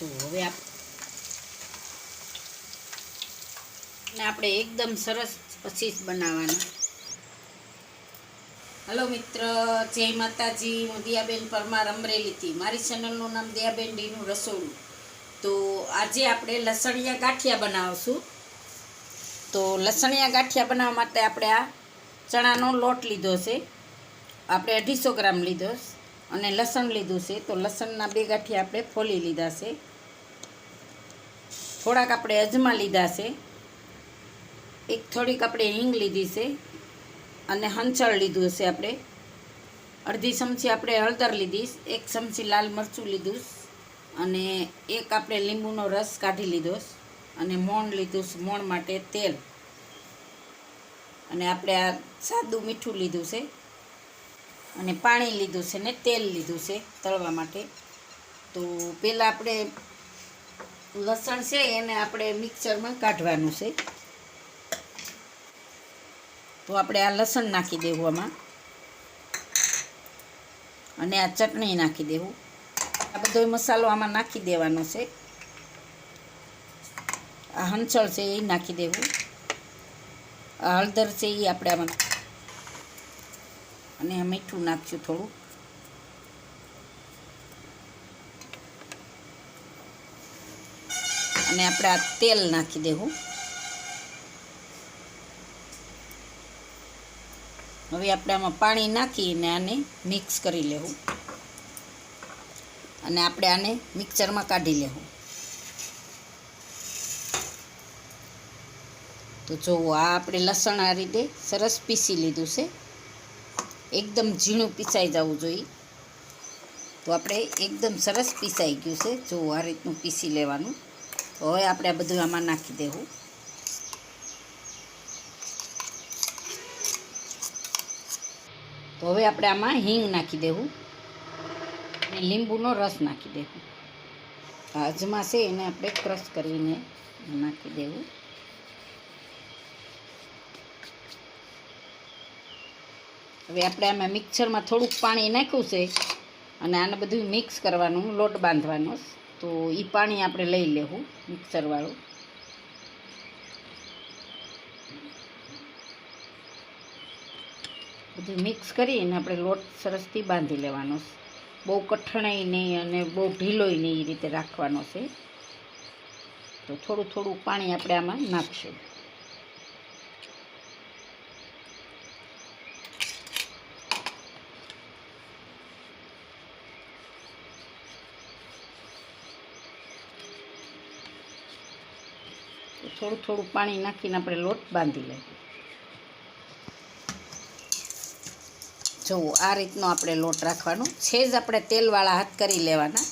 જો, હવે આપણે એકદમ સરસ પછી જ બનાવવાના. હલો મિત્ર, જય માતાજી. હું દિયાબેન પરમાર અમરેલીથી મારી ચેનલનું નામ દિયાબેન ડીનું રસોડું. તો આજે આપણે લસણિયા ગાંઠિયા બનાવશું. તો લસણિયા ગાંઠિયા બનાવવા માટે આપણે આ ચણાનો લોટ લીધો છે. આપણે અઢીસો ગ્રામ લીધો છે. અને લસણ લીધું છે. તો લસણના બે ગાંઠિયા આપણે ફોલી લીધા છે. થોડાક આપણે અજમા લીધા છે. એક થોડીક આપણે હિંગ લીધી છે. અને હંચળ લીધું છે આપણે. અડધી ચમચી આપણે હળદર લીધી, એક ચમચી લાલ મરચું લીધું અને એક આપણે લીંબુનો રસ કાઢી લીધો અને મોણ લીધું મોણ માટે તેલ. અને આપણે આ સાદું મીઠું લીધું છે. અને પાણી લીધું છે ને તેલ લીધું છે તળવા માટે. તો પહેલાં આપણે લસણ છે એને આપણે મિક્સરમાં કાઢવાનું છે. તો આપણે આ લસણ નાખી દેવું આમાં. અને આ ચટણી નાખી દેવું. આ બધો મસાલો આમાં નાખી દેવાનો છે. આ હંચળ છે એ નાખી દેવું. આ હળદર છે એ આપણે આમાં અને મીઠું નાખશું થોડું. અને આપણે આ તેલ નાખી દેવું. હવે આપણે આમાં પાણી નાખીને આને મિક્સ કરી લેવું. અને આપણે આને મિક્સરમાં કાઢી લેવું. તો જુઓ આ આપણે લસણ આ રીતે સરસ પીસી લીધું છે. એકદમ ઝીણું પીસાઈ જવું જોઈએ. તો આપણે એકદમ સરસ પીસાઈ ગયું છે. જો આ રીતનું પીસી લેવાનું. તો હવે આપણે આ બધું આમાં નાખી દેવું. તો હવે આપણે આમાં હિંગ નાખી દેવું. અને લીંબુનો રસ નાખી દેવું. આ અજમા છે એને આપણે ક્રશ કરીને નાખી દેવું. હવે આપણે આમાં મિક્સરમાં થોડુંક પાણી નાખ્યું છે અને આને બધું મિક્સ કરવાનું, લોટ બાંધવાનો તો એ પાણી આપણે લઈ લેવું મિક્સરવાળું. બધું મિક્સ કરીને આપણે લોટ સરસથી બાંધી લેવાનો બહુ કઠણાઈ નહીં અને બહુ ઢીલોય નહીં એ રીતે રાખવાનો છે. તો થોડું થોડું પાણી આપણે આમાં નાખશું. થોડું થોડું પાણી નાખીને આપણે લોટ બાંધી લઈએ. જુઓ આ રીતનો આપણે લોટ રાખવાનો. છે જ આપણે તેલવાળા હાથ કરી લેવાના.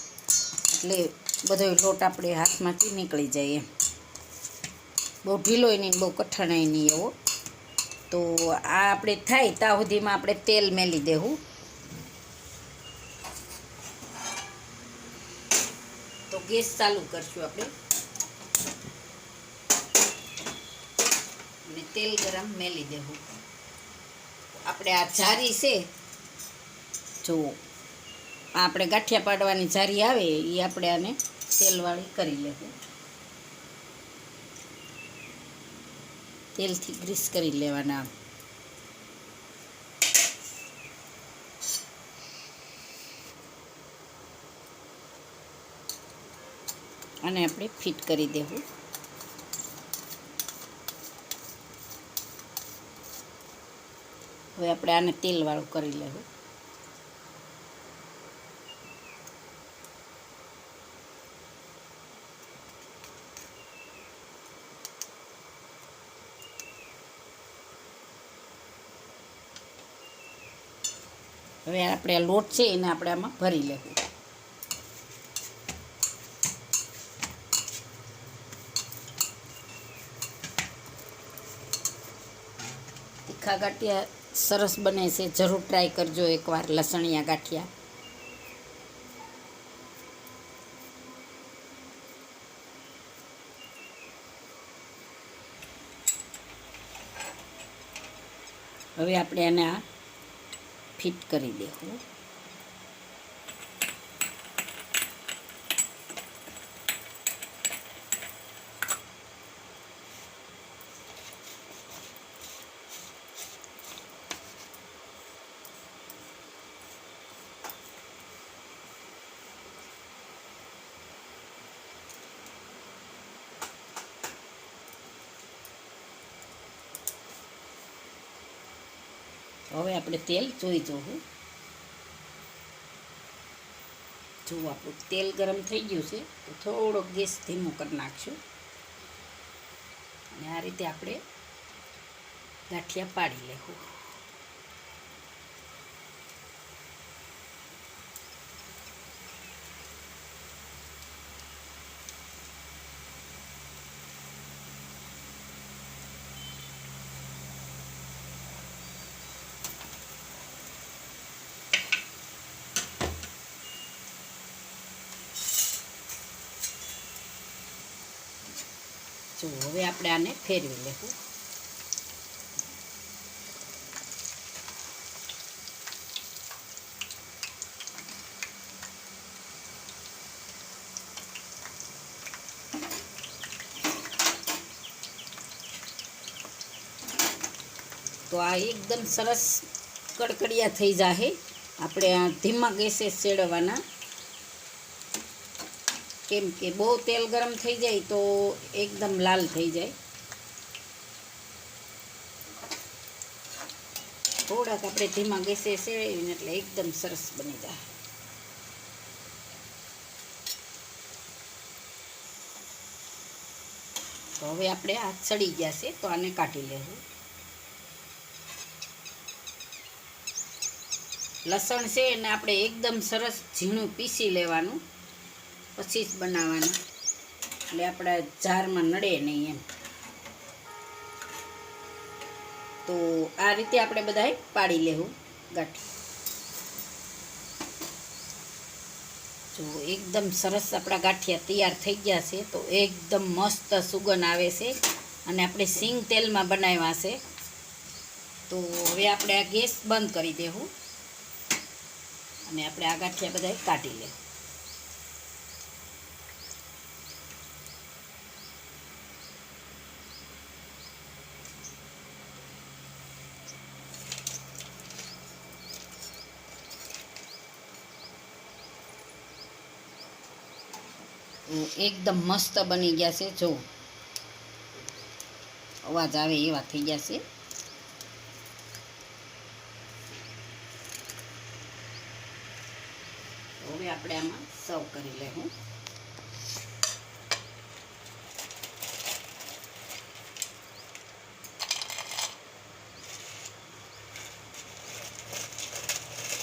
એટલે બધો લોટ આપણે હાથમાંથી નીકળી જાય એમ. બહુ ઢીલોય નહીં બહુ કઠણાય નહીં એવો. તો આ આપણે થાય ત્યાં સુધીમાં આપણે તેલ મેલી દેવું. તો ગેસ ચાલુ કરશું આપણે. અને તેલ ગરમ મેલી દેવું આપણે આ જારી છે જુઓ આપણે ગાંઠિયા પાડવાની જારી આવે એ આપણે આને તેલવાળી કરી લેવું. તેલથી ગ્રીસ કરી લેવાના. અને આપણે ફિટ કરી દેવું. હવે આપણે આને તેલવાળું કરી લેવું. હવે આપણે આ લોટ છે એને આપણે આમાં ભરી લેવું. તીખા ગાંઠિયા સરસ બને છે. જરૂર ટ્રાય કરજો એકવાર લસણિયા ગાંઠિયા. હવે આપણે આને આ ફિટ કરી દેવું. હવે આપણે તેલ જોઈ જોવું જો આપણું તેલ ગરમ થઈ ગયું છે, તો થોડોક ગેસ ધીમો કરી નાખશું. અને આ રીતે આપણે ગાંઠિયા પાડી લેવું. જો, હવે આપણે આને ફેરવી લેવું. તો આ એકદમ સરસ કડકડિયા થઈ જાહે. આપણે આ ધીમા ગેસે સેડવાના કેમ કે બહુ તેલ ગરમ થઈ જાય તો એકદમ લાલ થઈ જાય. થોડાક આપણે ધીમા ગેસે સેવીને એટલે એકદમ સરસ બની જાય. તો હવે આપણે આ સડી ગયા છે તો આને કાઢી લેવું. લસણ છે એને આપણે એકદમ સરસ ઝીણું પીસી લેવાનું. પછી જ બનાવવાના. એટલે આપણા જારમાં નડે નહીં એમ. તો આ રીતે આપણે બધાએ પાડી લેવું ગાંઠી. જો એકદમ સરસ આપણા ગાંઠિયા તૈયાર થઈ ગયા છે, તો એકદમ મસ્ત સુગંધ આવે છે અને આપણે સિંગ તેલમાં બનાવ્યા છે. તો હવે આપણે આ ગેસ બંધ કરી દેવું અને આપણે આ ગાંઠિયા બધા કાઢી લેવું. એકદમ મસ્ત બની ગયા છે, જો. અવાજ આવે એવા થઈ ગયા છે. હવે આપણે આમાં સર્વ કરી લેવું.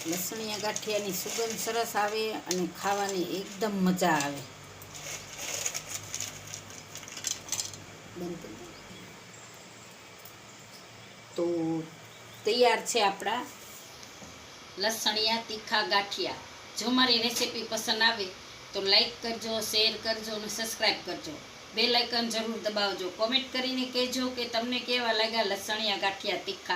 લસણિયા ગાંઠિયાની સુગંધ સરસ આવે અને ખાવાની એકદમ મજા આવે. બંધ તો તૈયાર છે આપણા લસણિયા, તીખા, ગાંઠિયા. જો મારી રેસીપી પસંદ આવે તો લાઈક કરજો શેર કરજો અને સબસ્ક્રાઈબ કરજો. બે લાઇકન જરૂર દબાવજો. કોમેન્ટ કરીને કહેજો કે તમને કેવા લાગ્યા લસણિયા, ગાંઠિયા, તીખા?